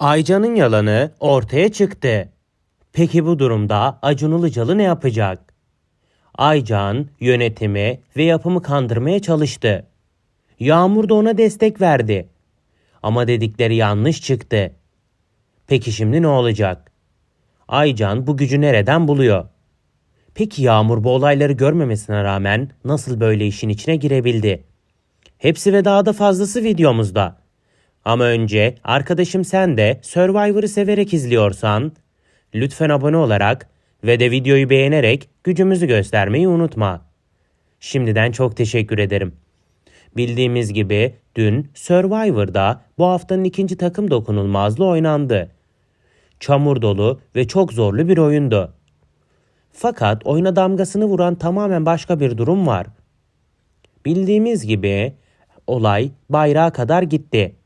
Aycan'ın yalanı ortaya çıktı. Peki bu durumda Acun Ilıcalı ne yapacak? Aycan yönetimi ve yapımı kandırmaya çalıştı. Yağmur da ona destek verdi. Ama dedikleri yanlış çıktı. Peki şimdi ne olacak? Aycan bu gücü nereden buluyor? Peki Yağmur bu olayları görmemesine rağmen nasıl böyle işin içine girebildi? Hepsi ve daha da fazlası videomuzda. Ama önce arkadaşım sen de Survivor'ı severek izliyorsan lütfen abone olarak ve de videoyu beğenerek gücümüzü göstermeyi unutma. Şimdiden çok teşekkür ederim. Bildiğimiz gibi dün Survivor'da bu haftanın ikinci takım dokunulmazlığı oynandı. Çamur dolu ve çok zorlu bir oyundu. Fakat oyuna damgasını vuran tamamen başka bir durum var. Bildiğimiz gibi olay bayrağa kadar gitti.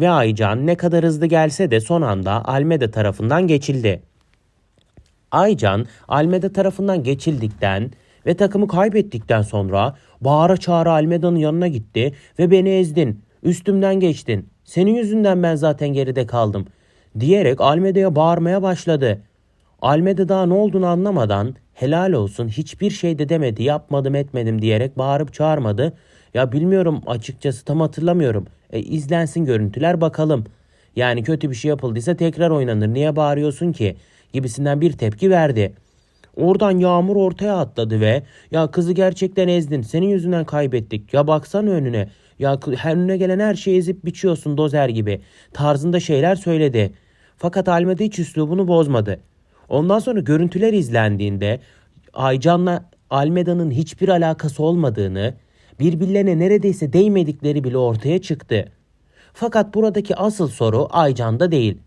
Ve Aycan ne kadar hızlı gelse de son anda Almeda tarafından geçildi. Aycan Almeda tarafından geçildikten ve takımı kaybettikten sonra bağıra çağıra Almeda'nın yanına gitti ve beni ezdin, üstümden geçtin, senin yüzünden ben zaten geride kaldım diyerek Almeda'ya bağırmaya başladı. Almeda daha ne olduğunu anlamadan helal olsun hiçbir şey de demedi yapmadım etmedim diyerek bağırıp çağırmadı. Ya bilmiyorum açıkçası tam hatırlamıyorum. E, izlensin görüntüler bakalım. Yani kötü bir şey yapıldıysa tekrar oynanır niye bağırıyorsun ki gibisinden bir tepki verdi. Oradan Yağmur ortaya atladı ve ya kızı gerçekten ezdin senin yüzünden kaybettik ya baksana önüne ya her önüne gelen her şeyi ezip biçiyorsun dozer gibi tarzında şeyler söyledi. Fakat Almeda hiç üslubunu bozmadı. Ondan sonra görüntüler izlendiğinde Aycan'la Almeda'nın hiçbir alakası olmadığını, birbirlerine neredeyse değmedikleri bile ortaya çıktı. Fakat buradaki asıl soru Aycan'da değil.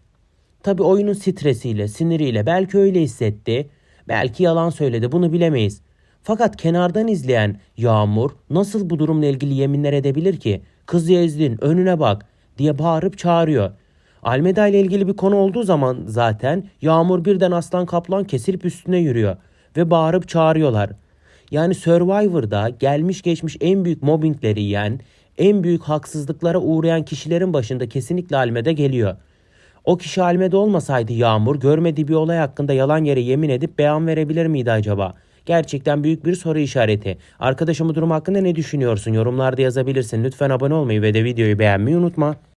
Tabi oyunun stresiyle, siniriyle belki öyle hissetti, belki yalan söyledi bunu bilemeyiz. Fakat kenardan izleyen Yağmur nasıl bu durumla ilgili yeminler edebilir ki? Kızı ezdin, önüne bak diye bağırıp çağırıyor. Almeda ile ilgili bir konu olduğu zaman zaten Yağmur birden aslan kaplan kesilip üstüne yürüyor ve bağırıp çağırıyorlar. Yani Survivor'da gelmiş geçmiş en büyük mobbingleri yiyen, en büyük haksızlıklara uğrayan kişilerin başında kesinlikle Almeda geliyor. O kişi Almeda olmasaydı Yağmur görmediği bir olay hakkında yalan yere yemin edip beyan verebilir miydi acaba? Gerçekten büyük bir soru işareti. Arkadaşım durum hakkında ne düşünüyorsun? Yorumlarda yazabilirsin. Lütfen abone olmayı ve de videoyu beğenmeyi unutma.